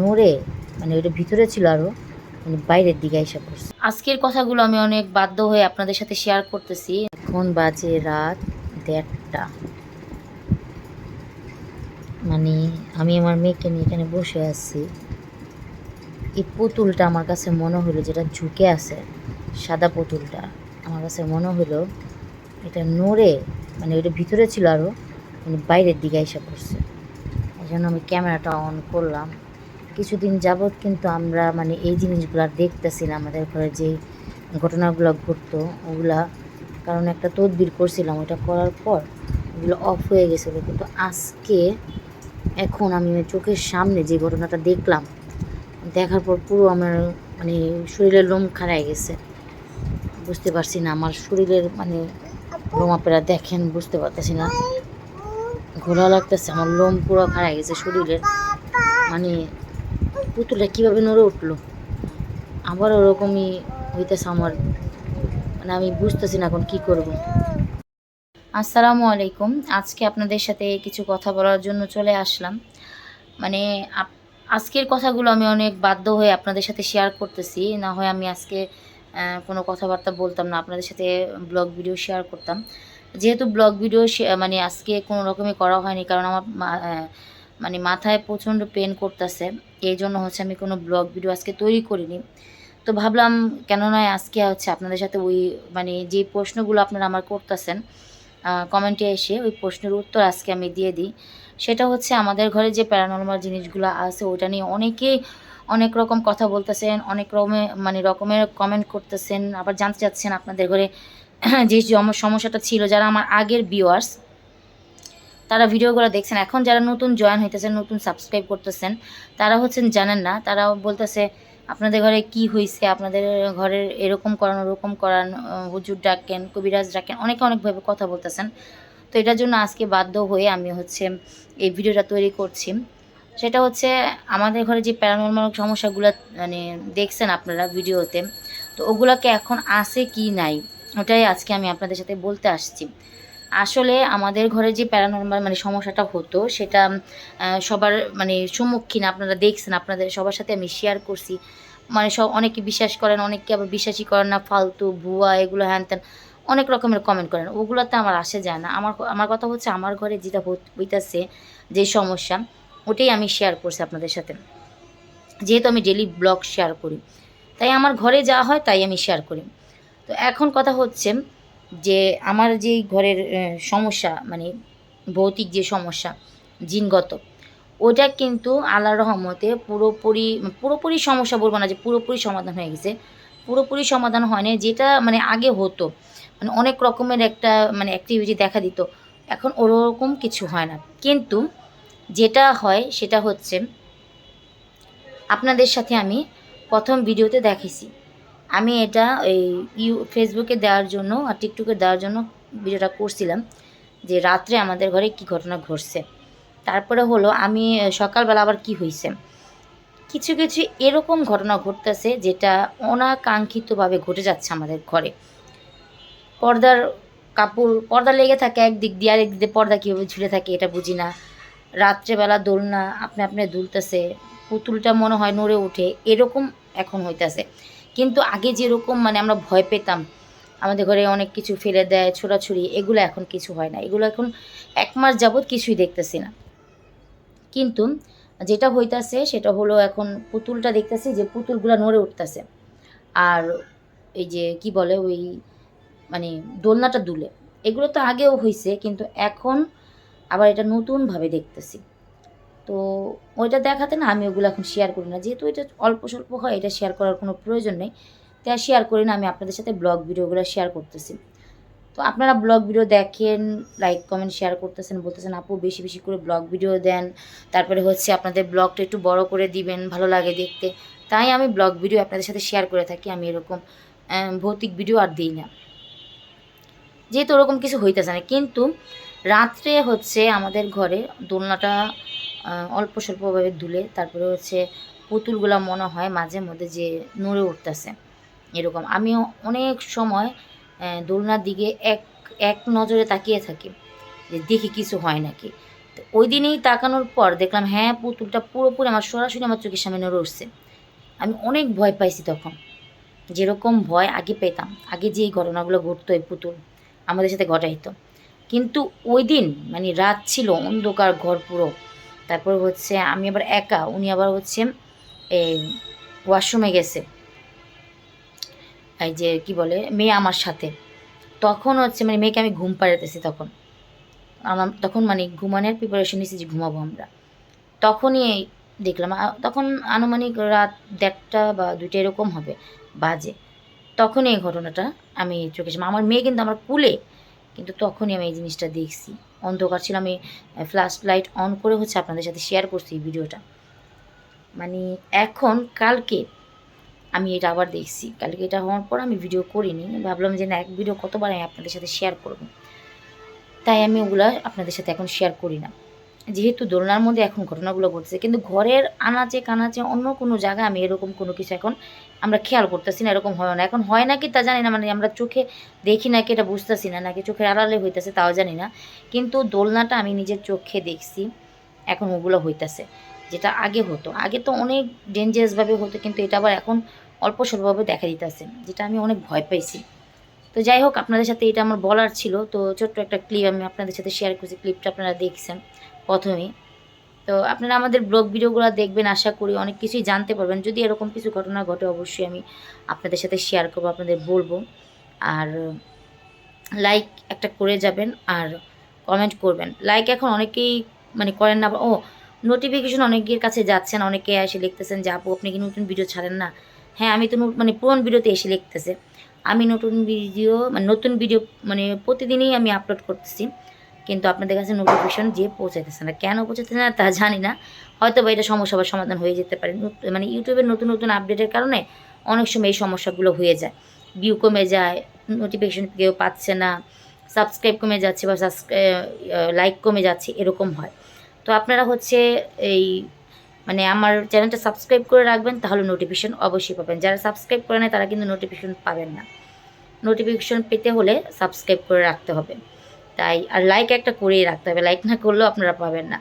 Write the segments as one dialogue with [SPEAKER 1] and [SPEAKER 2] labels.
[SPEAKER 1] নড়ে মানে ওইটা ভিতরে ছিল আরও মানে বাইরের দিকে এসে পড়ছে। আজকের কথাগুলো আমি অনেক বাধ্য হয়ে আপনাদের সাথে শেয়ার করতেছি। এখন বাজে রাত দেড়টা। মানে আমি আমার মেয়েকে নিয়ে এখানে বসে আছি। এই পুতুলটা আমার কাছে মনে হলো যেটা ঝুঁকে আছে সাদা পুতুলটা। আমার কাছে মনে হলো এটা নড়ে মানে ওইটা ভিতরে ছিল আরও মানে বাইরের দিকে এসে পড়ছে। এই জন্য আমি ক্যামেরাটা অন করলাম। কিছুদিন যাবৎ কিন্তু আমরা মানে এই জিনিসগুলো দেখতেছি না আমাদের ঘরে যে ঘটনাগুলো ঘটতো, ওগুলা কারণ একটা তদবির করছিলাম ওটা করার পর ওগুলো অফ হয়ে গেছিল। কিন্তু আজকে এখন আমি চোখের সামনে যে ঘটনাটা দেখলাম, দেখার পর পুরো আমার মানে শরীরের লোম খাড়ায় গেছে। বুঝতে পারছি না, আমার শরীরের মানে লোম আপনারা দেখেন, বুঝতে পারতেছি না। ঘোরা লাগতেছে, আমার লোম পুরো খাড়ায় গেছে শরীরের। মানে পুতুলটা কীভাবে নড়ে উঠল? আবার ওরকমই হইতেছে আমার। মানে আমি বুঝতেছি না এখন কি করব। আসসালামু আলাইকুম। আজকে আপনাদের সাথে কিছু কথা বলার জন্য চলে আসলাম। মানে আজকের কথাগুলো আমি অনেক বাধ্য হয়ে আপনাদের সাথে শেয়ার করতেছি। না হয় আমি আজকে কোনো কথাবার্তা বলতাম না, আপনাদের সাথে ব্লগ ভিডিও শেয়ার করতাম। যেহেতু ব্লগ ভিডিও মানে আজকে কোনো রকমই করা হয়নি, কারণ আমার মানে মাথায় প্রচণ্ড পেন করতেছে। এই জন্য হচ্ছে আমি কোনো ব্লগ ভিডিও আজকে তৈরি করিনি। তো ভাবলাম, কেন নয় আজকে হচ্ছে আপনাদের সাথে ওই মানে যে প্রশ্নগুলো আপনারা আমার করতেছেন কমেন্টে এসে ওই প্রশ্নের উত্তর আজকে আমি দিয়ে দিই। সেটা হচ্ছে আমাদের ঘরে যে প্যারানর্মাল জিনিসগুলো আছে ওটা নিয়ে অনেকেই অনেক রকম কথা বলতেছেন, অনেক রকমের মানে রকমের কমেন্ট করতেছেন। আবার জানতে চাচ্ছেন আপনাদের ঘরে যে সমস্যাটা ছিল, যারা আমার আগের ভিউয়ার্স তারা ভিডিওগুলো দেখছেন। এখন যারা নতুন জয়েন হইতেছেন, নতুন সাবস্ক্রাইব করতেছেন, তারা হচ্ছেন জানেন না তারা বলতেছে, আপনাদের ঘরে কি হয়েছে আপনাদের ঘরের এরকম করান, ওরকম করান হুজুর ডাকেন, কবিরাজ ডাকেন। অনেকে অনেকভাবে কথা বলতেছেন। তো এটার জন্য আজকে বাধ্য হয়ে আমি হচ্ছে এই ভিডিওটা তৈরি করছি। সেটা হচ্ছে, আমাদের ঘরে যে প্যারানর্মাল সমস্যাগুলো মানে দেখছেন আপনারা ভিডিওতে, তো ওগুলোকে এখন আছে কি নাই, ওটাই আজকে আমি আপনাদের সাথে বলতে আসছি। আসলে আমাদের ঘরে যে প্যারানর্মাল মানে সমস্যাটা হতো, সেটা সবার মানে সম্মুখীন আপনারা দেখছেন, আপনাদের, সবার সাথে আমি শেয়ার করছি। মানে সব, অনেকে বিশ্বাস করেন অনেকে আবার বিশ্বাসই করেন না, ফালতু, ভুয়া, এগুলো হ্যান ত্যান, অনেক রকমের কমেন্ট করেন। ওগুলোতে আমার আসে যায় না। আমার আমার কথা হচ্ছে আমার ঘরে যেটা হইতাছে যে সমস্যা, ওটাই আমি শেয়ার করছি আপনাদের সাথে। যেহেতু আমি ডেলি ব্লগ শেয়ার করি। তাই আমার ঘরে যা হয় তাই আমি শেয়ার করি। তো এখন কথা হচ্ছে যে আমার যেই ঘরের সমস্যা মানে ভৌতিক যে সমস্যা, জিনগত, ওটা কিন্তু আল্লাহ রহমতে পুরোপুরি পুরোপুরি সমস্যা বলব না যে পুরোপুরি সমাধান হয়ে গেছে। পুরোপুরি সমাধান হয়নি যেটা মানে আগে হতো। মানে অনেক রকমের একটা মানে অ্যাক্টিভিটি দেখা দিত। এখন ওরকম কিছু হয় না। কিন্তু যেটা হয়, সেটা হচ্ছে, আপনাদের সাথে আমি প্রথম ভিডিওতে দেখেছি আমি এটা এই ইউ ফেসবুকে দেওয়ার জন্য আর টিকটকে দেওয়ার জন্য ভিডিওটা করছিলাম যে রাত্রে আমাদের ঘরে কি ঘটনা ঘটছে। তারপরে হলো আমি সকালবেলা আবার কি হয়েছে কিছু কিছু এরকম ঘটনা ঘটতেছে যেটা অনাকাঙ্ক্ষিতভাবে ঘটে যাচ্ছে আমাদের ঘরে। পর্দার কাপড়, পর্দা লেগে থাকে একদিক দিয়ে আরেক দিয়ে পর্দা কীভাবে ঝুলে থাকে এটা বুঝি না। রাত্রেবেলা দোলনা আপনি আপনি দুলতেছে, পুতুলটা মনে হয় নড়ে ওঠে, এরকম এখন হইতাছে। কিন্তু আগে যেরকম মানে আমরা ভয় পেতাম, আমাদের ঘরে অনেক কিছু ফেলে দেয়, ছোড়াছুড়ি, এগুলো এখন কিছু হয় না। এগুলো এখন এক মাস যাবৎ কিছুই দেখতেছি না। কিন্তু যেটা হইতাছে, সেটা হলো এখন পুতুলটা দেখতেছি যে পুতুলগুলো নড়ে উঠতেছে। আর এই যে কি বলে, ওই মানে দোলনাটা দুলে। এগুলো তো আগেও হয়েছে কিন্তু এখন আবার এটা নতুনভাবে দেখতেছি। তো ওইটা দেখাতে না আমি ওগুলো এখন শেয়ার করি না। যেহেতু এটা অল্প স্বল্প হয়, এটা শেয়ার করার কোনো প্রয়োজন নেই। তাই শেয়ার করি না, আমি আপনাদের সাথে ব্লগ ভিডিওগুলো শেয়ার করতেছি। তো আপনারা ব্লগ ভিডিও দেখেন লাইক কমেন্ট শেয়ার করতেছেন, বলতেছেন, আপু, বেশি বেশি করে ব্লগ ভিডিও দেন। তারপরে হচ্ছে আপনাদের ব্লগটা একটু বড় করে দিবেন, ভালো লাগে দেখতে। তাই আমি ব্লগ ভিডিও আপনাদের সাথে শেয়ার করে থাকি, আমি এরকম ভৌতিক ভিডিও আর দিই না। যেহেতু ওরকম কিছু হইতেছে না, কিন্তু রাত্রে হচ্ছে আমাদের ঘরে দোলনাটা অল্প স্বল্পভাবে দুলে। তারপরে হচ্ছে পুতুলগুলা মনে হয় মাঝে মধ্যে যে নড়ে উঠতেছে এরকম। আমিও অনেক সময় দোলনার দিকে এক এক নজরে তাকিয়ে থাকি যে দেখি কিছু হয় নাকি। ওই দিনেই তাকানোর পর দেখলাম হ্যাঁ পুতুলটা পুরোপুরি আমার সরাসরি আমার চোখের সামনে নড়ে উঠছে। আমি অনেক ভয় পাইছি তখন। যেরকম ভয় আগে পেতাম। আগে যে ঘটনাগুলো ঘটতো এই পুতুল আমাদের সাথে ঘটাইতো। কিন্তু ওই দিন মানে রাত ছিল, অন্ধকার ঘর পুরো। তারপর হচ্ছে আমি আবার একা, উনি আবার হচ্ছে এই ওয়াশরুমে গেছে। এই যে কি বলে, মেয়ে আমার সাথে। তখন হচ্ছে মানে মেয়েকে আমি ঘুম পাড়াতেছি তখন। আমার তখন মানে ঘুমানোর প্রিপারেশন নিয়েছি যে ঘুমাবো আমরা। তখনই দেখলাম তখন আনুমানিক রাত দেড়টা বা দুইটা এরকম হবে, বাজে। তখনই এই ঘটনাটা আমি চোখে আমার মেয়ে কিন্তু আমার কুলে, কিন্তু তখনই আমি এই জিনিসটা দেখছি। অন্ধকার ছিল। আমি ফ্ল্যাশ লাইট অন করে হচ্ছে আপনাদের সাথে শেয়ার করছি ভিডিওটা। মানে এখন কালকে আমি এটা আবার দেখছি। কালকে এটা হওয়ার পর আমি ভিডিও করিনি। ভাবলাম যে না, এক ভিডিও কতবার আমি আপনাদের সাথে শেয়ার করব। তাই আমি ওগুলো আপনাদের সাথে এখন শেয়ার করি না। যেহেতু দোলনার মধ্যে এখন ঘটনাগুলো ঘটছে, কিন্তু ঘরের আনাচে কানাচে অন্য কোনো জায়গায় আমি এরকম কোনো কিছু এখন আমরা খেয়াল করতেছি না, এরকম হয় না। এখন হয় নাকি তা জানি না মানে আমরা চোখে দেখি নাকি এটা বুঝতেছি না, নাকি চোখের আড়ালে হইতেছে তাও জানি না। কিন্তু দোলনাটা আমি নিজের চোখে দেখছি, এখন ওগুলো হইতেছে, যেটা আগে হতো। আগে তো অনেক ডেঞ্জারাসভাবে হতো, কিন্তু এটা আবার এখন অল্প স্বল্পভাবে দেখা দিতেছে, যেটা আমি অনেক ভয় পাইছি। তো যাই হোক, আপনাদের সাথে এটা আমার বলার ছিল। তো ছোট্ট একটা ক্লিপ আমি আপনাদের সাথে শেয়ার করছি ক্লিপটা আপনারা দেখছেন। প্রথমেই। তো আপনারা আমাদের ব্লগ ভিডিওগুলো দেখবেন, আশা করি অনেক কিছুই জানতে পারবেন। যদি এরকম কিছু ঘটনা ঘটে, অবশ্যই আমি আপনাদের সাথে শেয়ার করব, আপনাদের বলব। আর লাইক একটা করে যাবেন আর কমেন্ট করবেন। লাইক এখন অনেকেই মানে করেন না, ও নোটিফিকেশন অনেকের কাছে যাচ্ছেন অনেকে এসে লিখতেছেন যে, আপু, আপনি কি নতুন ভিডিও ছাড়েন না? হ্যাঁ আমি তো মানে পুরনো ভিডিওতে এসে লিখতেছে। আমি নতুন ভিডিও মানে নতুন ভিডিও মানে প্রতিদিনই আমি আপলোড করতেছি। কিন্তু আপনাদের কাছে নোটিফিকেশন যে পৌঁছাতেছে না। কেন পৌঁছাতেছে না তা জানি না। হয়তো বা এটা সমস্যা বা সমাধান হয়ে যেতে পারে। মানে ইউটিউবের নতুন নতুন আপডেটের কারণে অনেক সময় এই সমস্যাগুলো হয়ে যায়। ভিউ কমে যায় নোটিফিকেশন কেউ পাচ্ছে না সাবস্ক্রাইব কমে যাচ্ছে বা লাইক কমে যাচ্ছে, এরকম হয়। তো আপনারা হচ্ছে এই মানে আমার চ্যানেলটা সাবস্ক্রাইব করে রাখবেন, তাহলে নোটিফিকেশন অবশ্যই পাবেন। যারা সাবস্ক্রাইব করে নেয় তারা কিন্তু নোটিফিকেশন পাবেন না। নোটিফিকেশন পেতে হলে সাবস্ক্রাইব করে রাখতে হবে। তাই আর লাইক একটা করেই রাখতে হবে। লাইক না করলেও আপনারা পাবেন না।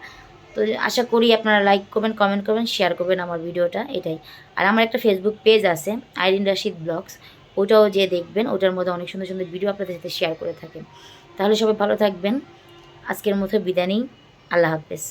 [SPEAKER 1] তো আশা করি আপনারা লাইক করবেন কমেন্ট করবেন শেয়ার করবেন আমার ভিডিওটা, এটাই। আর আমার একটা ফেসবুক পেজ আছে, আইরিন রাশিদ ব্লগস। ওটাও যে দেখবেন, ওটার মধ্যে অনেক সুন্দর সুন্দর ভিডিও আপনাদের সাথে শেয়ার করে থাকেন তাহলে সবাই ভালো থাকবেন। আজকের মতো বিদায় নিই। আল্লাহ হাফেজ।